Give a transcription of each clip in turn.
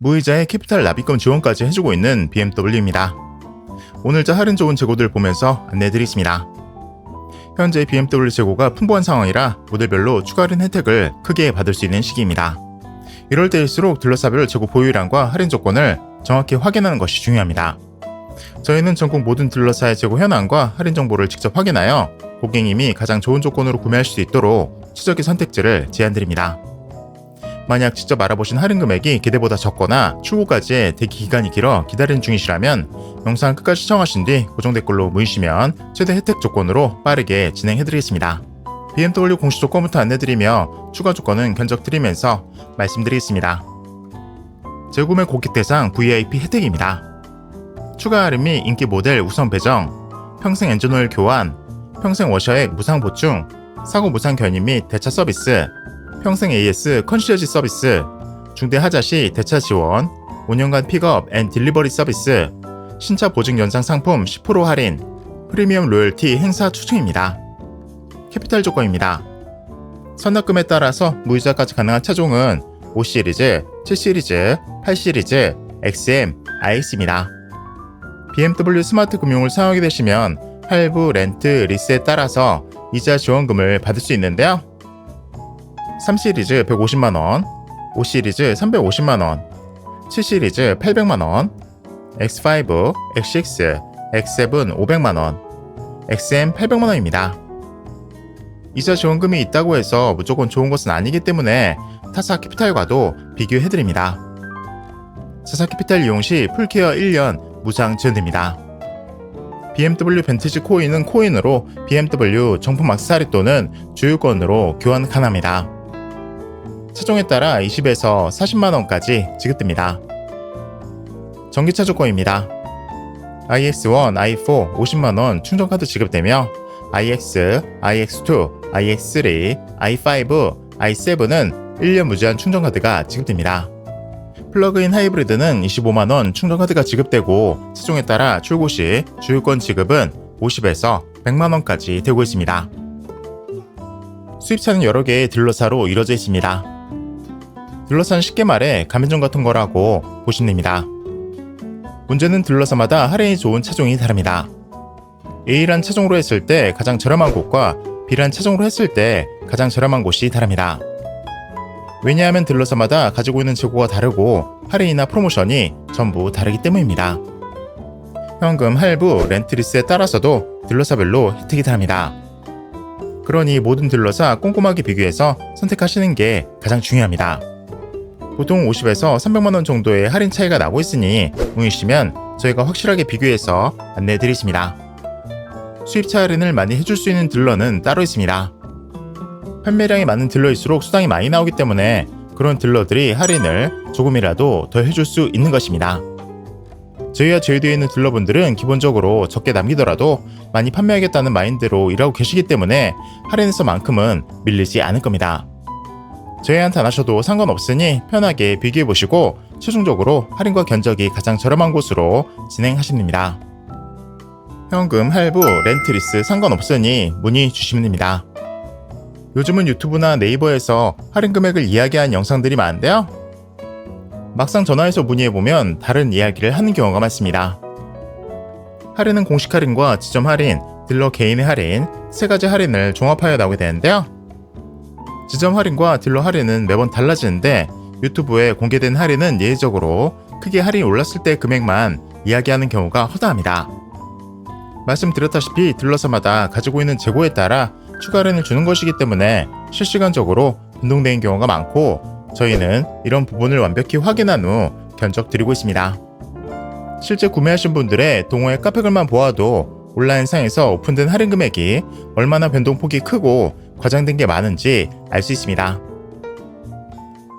무이자의 캐피탈 납입금 지원까지 해주고 있는 BMW입니다. 오늘자 할인 좋은 재고들 보면서 안내드리겠습니다. 현재 BMW 재고가 풍부한 상황이라 모델별로 추가 할인 혜택을 크게 받을 수 있는 시기입니다. 이럴 때일수록 딜러사별 재고 보유량과 할인 조건을 정확히 확인하는 것이 중요합니다. 저희는 전국 모든 딜러사의 재고 현황과 할인 정보를 직접 확인하여 고객님이 가장 좋은 조건으로 구매할 수 있도록 최적의 선택지를 제안드립니다. 만약 직접 알아보신 할인 금액이 기대보다 적거나 출고까지의 대기 기간이 길어 기다리는 중이시라면 영상 끝까지 시청하신 뒤 고정 댓글로 모이시면 최대 혜택 조건으로 빠르게 진행해드리겠습니다. BMW 공식 조건부터 안내드리며 추가 조건은 견적 드리면서 말씀드리겠습니다. 재구매 고객 대상 VIP 혜택입니다. 추가 할인 및 인기 모델 우선 배정, 평생 엔진오일 교환, 평생 워셔액 무상 보충, 사고 무상 견인 및 대차 서비스, 평생 AS 컨시어지 서비스, 중대 하자 시 대차 지원, 5년간 픽업 앤 딜리버리 서비스, 신차 보증 연상 상품 10% 할인, 프리미엄 로열티 행사 추천입니다. 캐피탈 조건입니다. 선납금에 따라서 무이자까지 가능한 차종은 5 시리즈, 7 시리즈, 8 시리즈, XM, IX입니다. BMW 스마트 금융을 사용하게 되시면 할부, 렌트, 리스에 따라서 이자 지원금을 받을 수 있는데요. 3 시리즈 150만원, 5 시리즈 350만원, 7 시리즈 800만원, X5, X6, X7 500만원, XM 800만원입니다. 이자 지원금이 있다고 해서 무조건 좋은 것은 아니기 때문에 타사 캐피탈과도 비교해드립니다. 타사 캐피탈 이용 시 풀케어 1년 무상 지원됩니다. BMW 벤티지 코인은 코인으로 BMW 정품 악세사리 또는 주유권으로 교환 가능합니다. 차종에 따라 20에서 40만원까지 지급됩니다. 전기차 조건입니다. iX1, i4 50만원 충전카드 지급되며 iX, iX2, iX3, i5, i7은 1년 무제한 충전카드가 지급됩니다. 플러그인 하이브리드는 25만원 충전카드가 지급되고 차종에 따라 출고 시 주유권 지급은 50에서 100만원까지 되고 있습니다. 수입차는 여러 개의 딜러사로 이루어져 있습니다. 딜러사는 쉽게 말해 가면점 같은 거라고 보시면 됩니다. 문제는 딜러사마다 할인이 좋은 차종이 다릅니다. A란 차종으로 했을 때 가장 저렴한 곳과 B란 차종으로 했을 때 가장 저렴한 곳이 다릅니다. 왜냐하면 딜러사마다 가지고 있는 재고가 다르고 할인이나 프로모션이 전부 다르기 때문입니다. 현금, 할부, 렌트리스에 따라서도 딜러사별로 혜택이 다릅니다. 그러니 모든 딜러사 꼼꼼하게 비교해서 선택하시는 게 가장 중요합니다. 보통 50에서 300만원 정도의 할인 차이가 나고 있으니 문의시면 저희가 확실하게 비교해서 안내해 드리겠습니다. 수입차 할인을 많이 해줄 수 있는 딜러는 따로 있습니다. 판매량이 많은 딜러일수록 수당이 많이 나오기 때문에 그런 딜러들이 할인을 조금이라도 더 해줄 수 있는 것입니다. 저희와 제휴되어 있는 딜러분들은 기본적으로 적게 남기더라도 많이 판매하겠다는 마인드로 일하고 계시기 때문에 할인에서만큼은 밀리지 않을 겁니다. 저희한테 안 하셔도 상관없으니 편하게 비교해 보시고 최종적으로 할인과 견적이 가장 저렴한 곳으로 진행하시면 됩니다. 현금, 할부, 렌트리스 상관없으니 문의 주시면 됩니다. 요즘은 유튜브나 네이버에서 할인 금액을 이야기한 영상들이 많은데요. 막상 전화해서 문의해보면 다른 이야기를 하는 경우가 많습니다. 할인은 공식 할인과 지점 할인, 딜러 개인의 할인, 세 가지 할인을 종합하여 나오게 되는데요. 지점 할인과 딜러 할인은 매번 달라지는데 유튜브에 공개된 할인은 예외적으로 크게 할인이 올랐을 때 금액만 이야기하는 경우가 허다합니다. 말씀드렸다시피 딜러사마다 가지고 있는 재고에 따라 추가 할인을 주는 것이기 때문에 실시간적으로 변동되는 경우가 많고 저희는 이런 부분을 완벽히 확인한 후 견적 드리고 있습니다. 실제 구매하신 분들의 동호회 카페글만 보아도 온라인상에서 오픈된 할인 금액이 얼마나 변동폭이 크고 과장된 게 많은지 알 수 있습니다.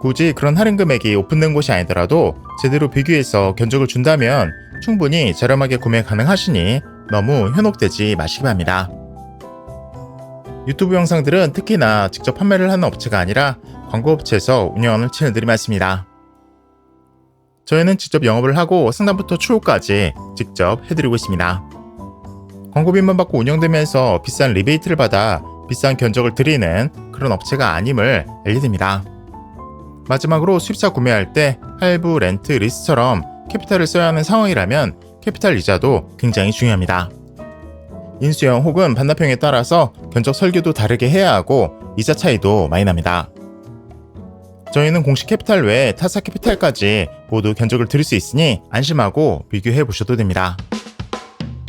굳이 그런 할인 금액이 오픈된 곳이 아니더라도 제대로 비교해서 견적을 준다면 충분히 저렴하게 구매 가능하시니 너무 현혹되지 마시기 바랍니다. 유튜브 영상들은 특히나 직접 판매를 하는 업체가 아니라 광고업체에서 운영하는 채널들이 많습니다. 저희는 직접 영업을 하고 상담부터 추후까지 직접 해드리고 있습니다. 광고비만 받고 운영되면서 비싼 리베이트를 받아 비싼 견적을 드리는 그런 업체가 아님을 알려드립니다. 마지막으로 수입차 구매할 때 할부, 렌트, 리스처럼 캐피탈을 써야 하는 상황이라면 캐피탈 이자도 굉장히 중요합니다. 인수형 혹은 반납형에 따라서 견적 설계도 다르게 해야 하고 이자 차이도 많이 납니다. 저희는 공식 캐피탈 외에 타사 캐피탈까지 모두 견적을 드릴 수 있으니 안심하고 비교해 보셔도 됩니다.